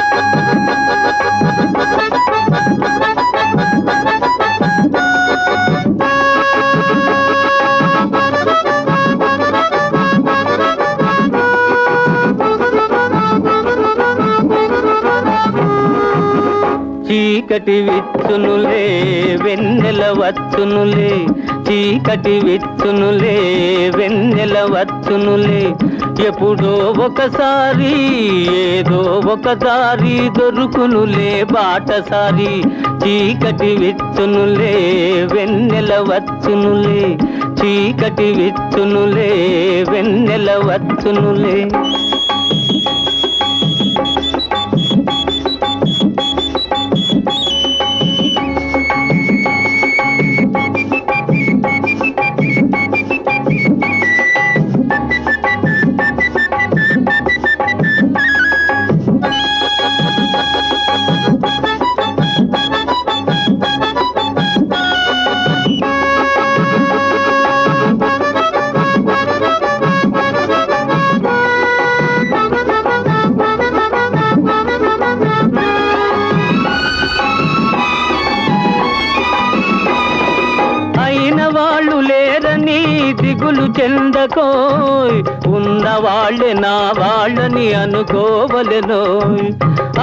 Thank you. చీకటి విచ్చునులే వెన్నెల వచ్చునులే. చీకటి విచ్చునులే వెన్నెల వచ్చునులే. ఎప్పుడో ఒకసారి ఏదో ఒకసారి దొరుకునులే బాటసారి. చీకటి విచ్చునులే వెన్నెల వచ్చునులే. చీకటి విచ్చునులే వెన్నెల వచ్చునులే. దిగులు చెందకోయ్. ఉన్నవాళ్ళే నా వాళ్ళని అనుకోవలెనోయ్.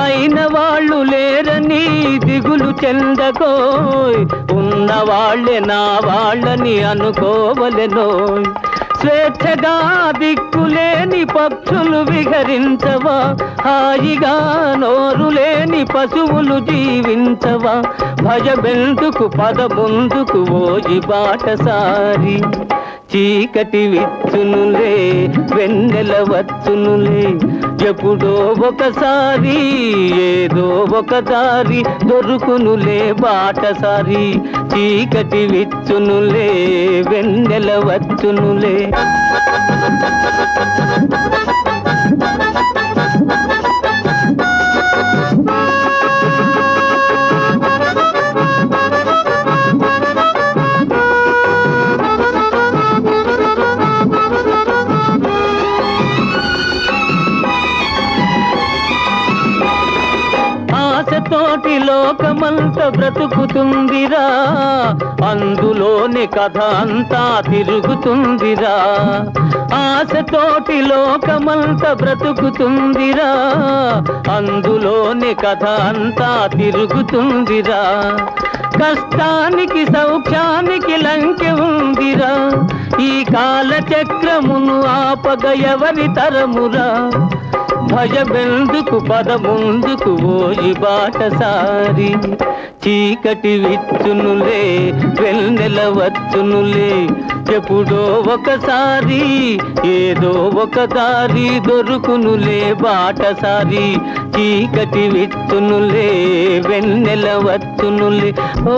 అయిన వాళ్ళు లేరని దిగులు చెందకోయ్. ఉన్నవాళ్ళే నా వాళ్ళని అనుకోవలెనోయ్. స్వేచ్ఛగా దిక్కులేని పక్షులు విహరించవా? హాయిగా నోరులేని పశువులు జీవించవా? భయబెందుకు పదముందుకు ఓయి బాటసారి. చీకటి విచ్చునులే వెన్నెల వచ్చునులే ఎప్పుడో ఒకసారి ఏదో ఒక దారి దొరుకునులే బాటసారి చీకటి విచ్చునులే వెన్నెల వచ్చునులే తోటి లోకమంత బ్రతుకుతుందిరా. అందులోని కథ అంతా తిరుగుతుందిరా. ఆశతోటి లోకమంత బ్రతుకుతుందిరా. అందులోని కథ అంతా తిరుగుతుందిరా. కష్టానికి సౌఖ్యానికి లంకె ఉందిరా. ఈ కాల చక్రమును ఆపగ ఎవరి తరమురా. భయమెందుకు పద ముందుకు ఓయి బాటసారి. చీకటి విచ్చునులే వెన్నెల వచ్చునులే. ఎప్పుడో ఒకసారి ఏదో ఒక దారి దొరుకునులే బాటసారి. చీకటి విచ్చునులే వెన్నెల వచ్చునులే. ఓ